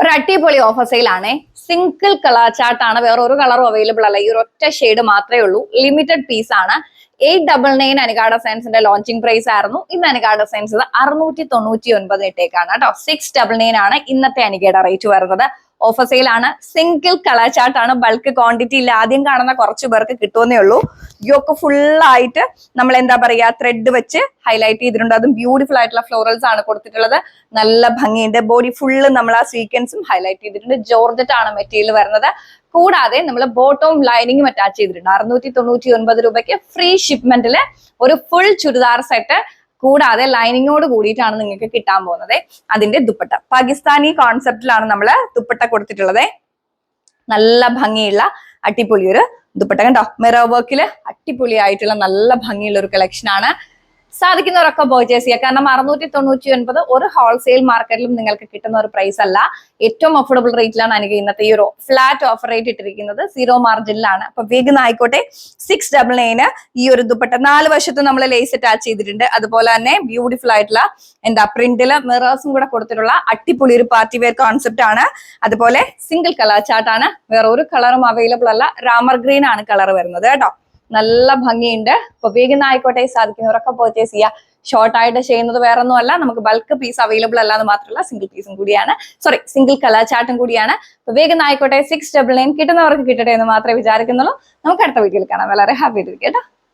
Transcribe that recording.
ഒരു അടിപൊളി ഓഫർ സെയിലാണേ സിംഗിൾ കളർ ചാർട്ടാണ് വേറെ ഒരു കളറും അവൈലബിൾ അല്ല. ഈ ഒറ്റ ഷെയ്ഡ് മാത്രമേ ഉള്ളൂ. ലിമിറ്റഡ് പീസ് ആണ്. എയ്റ്റ് ഡബിൾ നയൻ അനുഗാഡ സയൻസിന്റെ ലോഞ്ചിങ് പ്രൈസ് ആയിരുന്നു. ഇന്ന് അനുഗാഡ സയൻസ് അറുന്നൂറ്റി തൊണ്ണൂറ്റി ഒൻപത് ഇട്ടേക്കാണ് കേട്ടോ. സിക്സ് ഡബിൾ നയൻ ആണ് ഇന്നത്തെ അനുഗേഡ റേറ്റ് വരുന്നത്. ഓഫർ ആണ്. സിംഗിൾ കളർ ചാർട്ടാണ് ബൾക്ക് ക്വാണ്ടിറ്റി ഇല്ല. ആദ്യം കാണുന്ന കുറച്ച് പേർക്ക് കിട്ടുമെന്നേ ഉള്ളൂ. ഇയൊക്കെ ഫുൾ ആയിട്ട് നമ്മൾ എന്താ പറയാ ത്രെഡ് വെച്ച് ഹൈലൈറ്റ് ചെയ്തിട്ടുണ്ട്. അതും ബ്യൂട്ടിഫുൾ ആയിട്ടുള്ള ഫ്ലോറൽസ് ആണ് കൊടുത്തിട്ടുള്ളത്. നല്ല ഭംഗിയുണ്ട്. ബോഡി ഫുള്ള് നമ്മൾ ആ സീക്വൻസും ഹൈലൈറ്റ് ചെയ്തിട്ടുണ്ട്. ജോർജറ്റ് ആണ് മെറ്റീരിയൽ വരുന്നത്. കൂടാതെ നമ്മൾ ബോട്ടവും ലൈനിങ്ങും അറ്റാച്ച് ചെയ്തിട്ടുണ്ട്. അറുന്നൂറ്റി തൊണ്ണൂറ്റി ഒൻപത് രൂപയ്ക്ക് ഫ്രീ ഷിപ്മെന്റിൽ ഒരു ഫുൾ ചുരിദാർ സെറ്റ് കൂടാതെ ലൈനിങ്ങോട് കൂടിയിട്ടാണ് നിങ്ങൾക്ക് കിട്ടാൻ പോകുന്നത്. അതിന്റെ ദുപ്പട്ട. പാകിസ്ഥാനി കോൺസെപ്റ്റിലാണ് നമ്മൾ ദുപ്പട്ട കൊടുത്തിട്ടുള്ളത്. നല്ല ഭംഗിയുള്ള അടിപൊളി ഒരു ദുപ്പട്ട. കണ്ടോ? മെറോ വർക്കിൽ അടിപൊളിയായിട്ടുള്ള നല്ല ഭംഗിയുള്ള ഒരു കളക്ഷൻ ആണ്. സാധിക്കുന്നവരൊക്കെ പർച്ചേസ് ചെയ്യുക കാരണം അറുന്നൂറ്റി തൊണ്ണൂറ്റി ഒൻപത് ഒരു ഹോൾസെയിൽ മാർക്കറ്റിലും നിങ്ങൾക്ക് കിട്ടുന്ന ഒരു പ്രൈസ് അല്ല. ഏറ്റവും അഫോർഡബിൾ റേറ്റിലാണ് എനിക്ക് ഇന്നത്തെ ഈ ഒരു ഫ്ലാറ്റ് ഓഫർ റേറ്റ് ഇട്ടിരിക്കുന്നത്. സീറോ മാർജിനിലാണ് അപ്പൊ വേഗം ആയിക്കോട്ടെ. സിക്സ് ഡബിൾ നയന് ഈ ഒരു ദുപ്പട്ട. നാല് വശത്ത് നമ്മൾ ലേസ് അറ്റാച്ച് ചെയ്തിട്ടുണ്ട്. അതുപോലെ തന്നെ ബ്യൂട്ടിഫുൾ ആയിട്ടുള്ള എന്താ പ്രിന്റിൽ മിറേഴ്സും കൂടെ കൊടുത്തിട്ടുള്ള അടിപൊളി ഒരു പാർട്ടി വെയർ കോൺസെപ്റ്റ് ആണ്. അതുപോലെ സിംഗിൾ കളർ ചാർട്ടാണ് വേറെ ഒരു കളറും അവൈലബിൾ അല്ല. രാമർ ഗ്രീൻ ആണ് കളർ വരുന്നത് കേട്ടോ. നല്ല ഭംഗിയുണ്ട്. അപ്പൊ വേഗം ആയിക്കോട്ടെ സാധിക്കുന്നവരൊക്കെ പർച്ചേസ് ചെയ്യുക ഷോർട്ട് ആയിട്ട് ചെയ്യുന്നത് വേറെ ഒന്നും അല്ല നമുക്ക് ബൾക്ക് പീസ് അവൈലബിൾ അല്ല എന്ന് മാത്രമല്ല സിംഗിൾ പീസും കൂടിയാണ് സോറി സിംഗിൾ കലാചാട്ടും കൂടിയാണ്. അപ്പൊ വേഗം ആയിക്കോട്ടെ സിക്സ് ഡബിൾ നയൻ കിട്ടുന്നവർക്ക് കിട്ടട്ടെ എന്ന് മാത്രമേ വിചാരിക്കുന്നുള്ളൂ. നമുക്ക് അടുത്ത വീഡിയോയിൽ കാണാം. വളരെ ഹാപ്പി ആയിട്ടിരിക്കട്ടോ